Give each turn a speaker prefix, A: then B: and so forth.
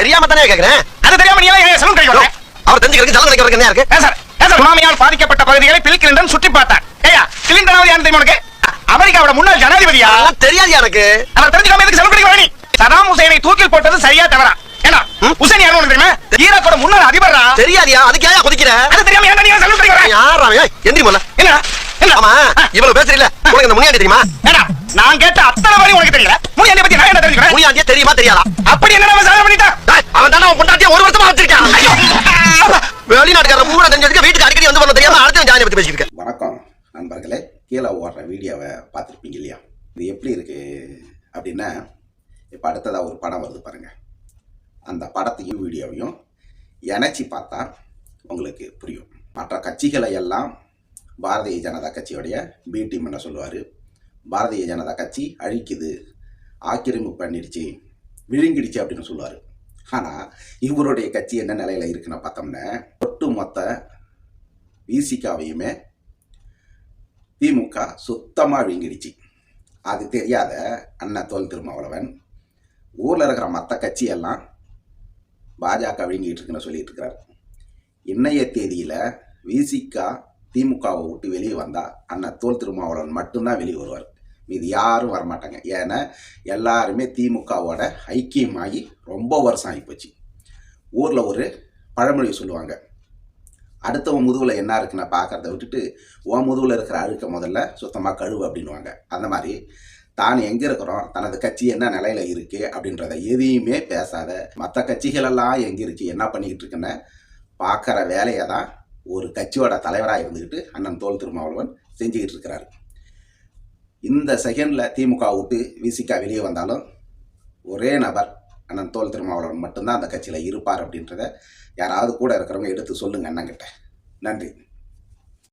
A: தெரியாம தானே கேக்குறேன்?
B: அது தெரியாம நீ எல்லாம் சலூன் கடைக்கு வர
A: அவர் தெரிஞ்சுக்கிறதுக்கு ஜலம் கிடைக்கிறதுக்கு என்ன இருக்கு
B: சார்? சார்? சுனாமியால் பாதிக்கப்பட்ட பகுதிகளை பில் கிளின்டன் சுற்றி பார்த்தார் ஏயா கிளின்டன் யாருன்னு தெரியுமா உனக்கு? அமெரிக்காவோட முன்னாள் ஜனாதிபதியா?
A: தெரியாது எனக்கு
B: அவர் தெரிஞ்சுக்காம எதுக்கு சலூன் கடைக்கு வர நீ சதாம் ஹுசைனை தூக்கில் போட்டது சரியா தவறா? ஏன்னா? ஹுசைன் யாருன்னு உனக்கு தெரியுமா? ஈராக்கோட முன்னாள் அதிபரா?
A: தெரியாதியா? அதுக்கு ஏன் குதிக்கிற?
B: அது தெரியாம ஏன்டா நீ சலூன் கடைக்கு வர?
A: யாரா? எந்திரி முதல்ல.
B: என்ன
A: ஆமா இவ்வளவு பேசுறீல உனக்கு இந்த முனியாண்டி தெரியுமா?
B: ஏடா நான் கேட்ட அத்தனை உனக்கு தெரியல. முனியாண்டி பத்தி நான் என்ன தெரிஞ்சுக்கிறேன்?
A: முனியாண்டியே தெரியுமா தெரியாதா?
B: அப்படி என்ன நம்ம சாதனை பண்ணிட்டா
C: நண்பர்களே ஓடுற வீடியோவை பார்த்துருப்பீங்க இல்லையா? இது எப்படி இருக்குது அப்படின்னா இப்போ அடுத்ததாக ஒரு படம் வருது பாருங்கள் அந்த படத்தையும் வீடியோவையும் இணைச்சி பார்த்தா உங்களுக்கு புரியும். மற்ற கட்சிகளை எல்லாம் பாரதிய ஜனதா கட்சியோடைய பி டீம் என்ன சொல்லுவார்? பாரதிய ஜனதா கட்சி அழிக்குது ஆக்கிரமிப்பு பண்ணிடுச்சு விழுங்கிடுச்சு அப்படின்னு சொல்லுவார். ஆனால் இவருடைய கட்சி என்ன நிலையில் இருக்குன்னு பார்த்தோம்னா ஒட்டு மொத்த விசிகாவையுமே திமுக சுத்தமாக விழுங்கிடுச்சு அது தெரியாத அண்ணன் தோல் திருமாவளவன் ஊரில் இருக்கிற மற்ற கட்சியெல்லாம் பாஜக விழுங்கிட்டு இருக்குன்னு சொல்லிட்டு இருக்கிறார் இன்னைய தேதியில் விசிகா திமுகவை விட்டு வெளியே வந்தால் அண்ணன் தோல் திருமாவளவன் மட்டும்தான் வெளியே வருவார். மீது யாரும் வரமாட்டாங்க. ஏன்னா எல்லாருமே திமுகவோட ஐக்கியமாகி ரொம்ப வருஷம் ஆகிப்போச்சு. ஊரில் ஒரு பழமொழி சொல்லுவாங்க. அடுத்தவன் முதுகில் என்ன இருக்குன்னு பார்க்கறத விட்டுட்டு உன் முதுகில் இருக்கிற அழுக்க முதல்ல சுத்தமாக கழுவு அப்படின்னுவாங்க. அந்த மாதிரி தான் எங்கே இருக்கிறோம் தனது கட்சி என்ன நிலையில் இருக்குது அப்படின்றத எதையுமே பேசாத மற்ற கட்சிகளெல்லாம் எங்கே இருக்குது என்ன பண்ணிக்கிட்டு இருக்குன்னு பார்க்குற வேலையை தான் ஒரு கட்சியோட தலைவராக இருந்துக்கிட்டு அண்ணன் தோல் திருமாவளவன் செஞ்சுக்கிட்டு இருக்கிறாரு. இந்த செகண்டில் திமுக விட்டு விசிகா வெளியே வந்தாலும் ஒரே நபர் அண்ணன் தோல் திருமாவளவன் மட்டும்தான் அந்த கட்சியில் இருப்பார் அப்படின்றத யாராவது கூட இருக்கிறவங்க எடுத்து சொல்லுங்கள் அண்ணங்கிட்ட நன்றி.